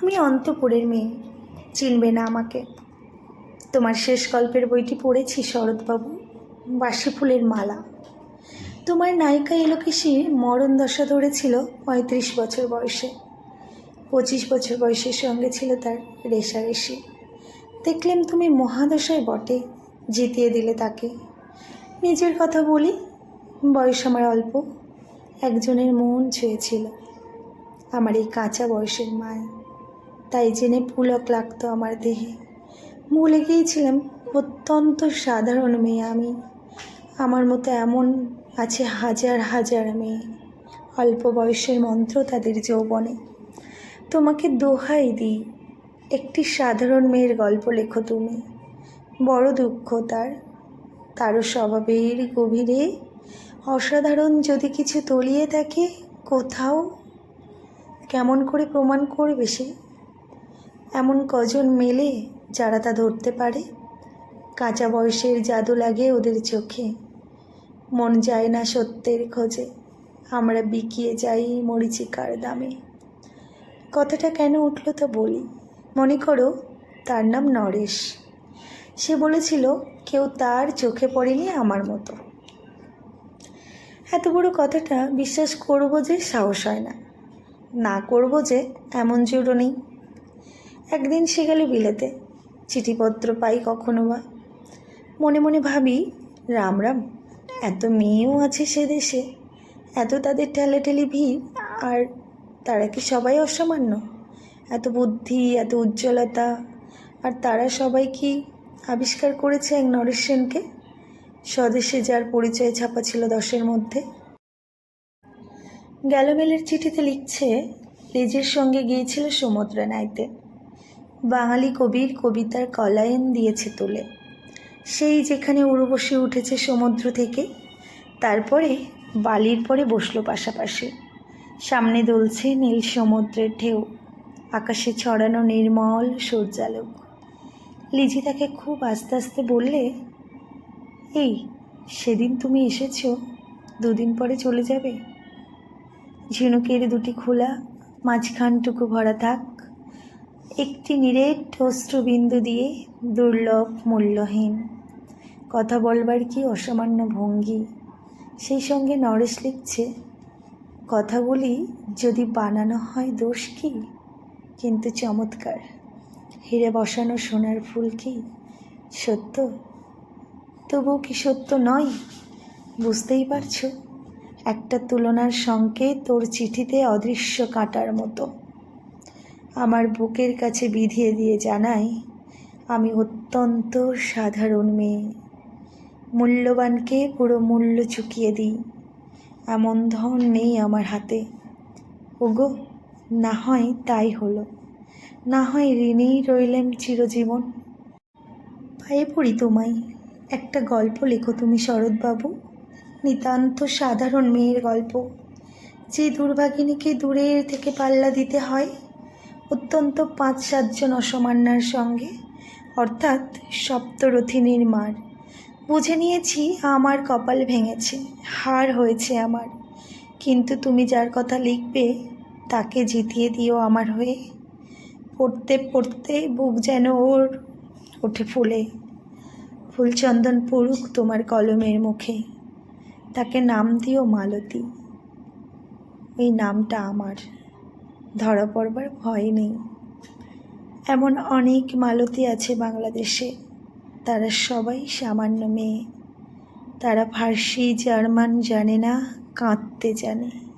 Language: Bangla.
আমি অন্তপুরের মেয়ে, চিনবে না আমাকে। তোমার শেষ গল্পের বইটি পড়েছি শরৎবাবু, বাসি ফুলের মালা। তোমার নায়িকা এলোকেশির মরণ দশা ধরেছিল পঁয়ত্রিশ বছর বয়সে। পঁচিশ বছর বয়সের সঙ্গে ছিল তার রেশারেশি দেখলেন তুমি মহাদশায় বটে, জিতিয়ে দিলে তাকে। নিজের কথা বলি, বয়স আমার অল্প, একজনের মন ছুঁয়েছিল। আমার এই কাঁচা বয়সের মায়া। তাই জেনে পুলক লাগতো আমার দেহে। ভুলে গিয়েছিলাম, অত্যন্ত সাধারণ মেয়ে আমি। আমার মতো এমন আছে হাজার হাজার মেয়ে। অল্প বয়সের মন্ত্র তাদের যৌবনে। তোমাকে দোহাই দিই, একটি সাধারণ মেয়ের গল্প লেখো তুমি। বড় দুঃখ তার, তারও স্বভাবের গভীরে। অসাধারণ যদি কিছু তলিয়ে থাকে কোথাও কেমন করে প্রমাণ করবে সে? এমন কজন মেলে যারা তা ধরতে পারে? কাঁচা বয়সের জাদু লাগে ওদের চোখে। মন যায় না সত্যের খোঁজে। আমরা বিকিয়ে যাই মরিচিকার দামে। কথাটা কেন উঠল তো বলি। মনে করো, তার নাম নরেশ। সে বলেছিল, কেউ তার চোখে পড়েনি আমার মতো। এত বড় কথাটা বিশ্বাস করব যে সাহস হয় না। না করব যে এমন জোরও নেই। একদিন সে গেল বিলেতে। চিঠিপত্র পাই কখনো বা। মনে মনে ভাবি, রাম রাম, এত মেয়েও আছে সে দেশে। এত তাদের ঠেলাঠেলি ভিড়, আর তারা কি সবাই অসামান্য? এত বুদ্ধি, এত উজ্জ্বলতা, আর তারা সবাই কি আবিষ্কার করেছে এক নরেশ স্বদেশে যার পরিচয় ছাপা ছিল দশের মধ্যে। গ্যালোমেলের চিঠিতে লিখছে, লেজের সঙ্গে গিয়েছিল সমুদ্র নাইতে। বাঙালি কবির কবিতার কলায়ন দিয়েছে তুলে। সেই যেখানে উর্বশী উঠেছে সমুদ্র থেকে, তারপরে বালির পরে বসল পাশাপাশি। সামনে দুলছে নীল সমুদ্রের ঢেউ, আকাশে ছড়ানো নির্মল সূর্যালোক। লিজি তাকে খুব আস্তে আস্তে বললে, এই, সেদিন তুমি এসেছ, দুদিন পরে চলে যাবে? ঝিনুকের দুটি খোলা, মাঝখানটুকু ভরা থাক একটি নিরেট অশ্রুবিন্দু দিয়ে দুর্লভ, মূল্যহীন। কথা বলবার কি অসামান্য ভঙ্গি? সেই সঙ্গে নরেশ লিখছে কথাগুলি যদি বানানো হয় দোষ কি? কিন্তু চমৎকার। হিরে বসানো সোনার ফুল কি সত্য? তবুও কি সত্য নয়? বুঝতেই পারছ, একটা তুলনার সংকেত তোর চিঠিতে অদৃশ্য কাটার মতো। আমার বুকের কাছে বিধিয়ে দিয়ে জানাই, আমি অত্যন্ত সাধারণ মেয়ে। মূল্যবানকে পুরো মূল্য চুকিয়ে দিই, এমন ধন নেই আমার হাতে। ওগো, না হয় তাই হলো। না হয় ঋণেই রইলেন চিরজীবন। পায়ে পড়ি তোমায়। একটা গল্প লেখো তুমি, শরৎবাবু। নিতান্ত সাধারণ মেয়ের গল্প। যে দুর্ভাগিনীকে দূরের থেকে পাল্লা দিতে হয় অত্যন্ত পাঁচ সাতজন অসমান্যার সঙ্গে, অর্থাৎ সপ্তরথিনীর মার। বুঝে নিয়েছি আমার কপাল ভেঙেছে হার হয়েছে আমার। কিন্তু তুমি যার কথা লিখবে, তাকে জিতিয়ে দিও আমার হয়ে। পড়তে পড়তে বুক যেন ওর ওঠে ফুলে। ফুলচন্দন পড়ুক তোমার কলমের মুখে। তাকে নাম দিও মালতী। এই নামটা আমার। ধরা পড়বার ভয় নেই। এমন অনেক মালতি আছে বাংলাদেশে। তারা সবাই সামান্য মেয়ে। তারা ফার্সি, জার্মান জানে না, কাঁদতে জানে।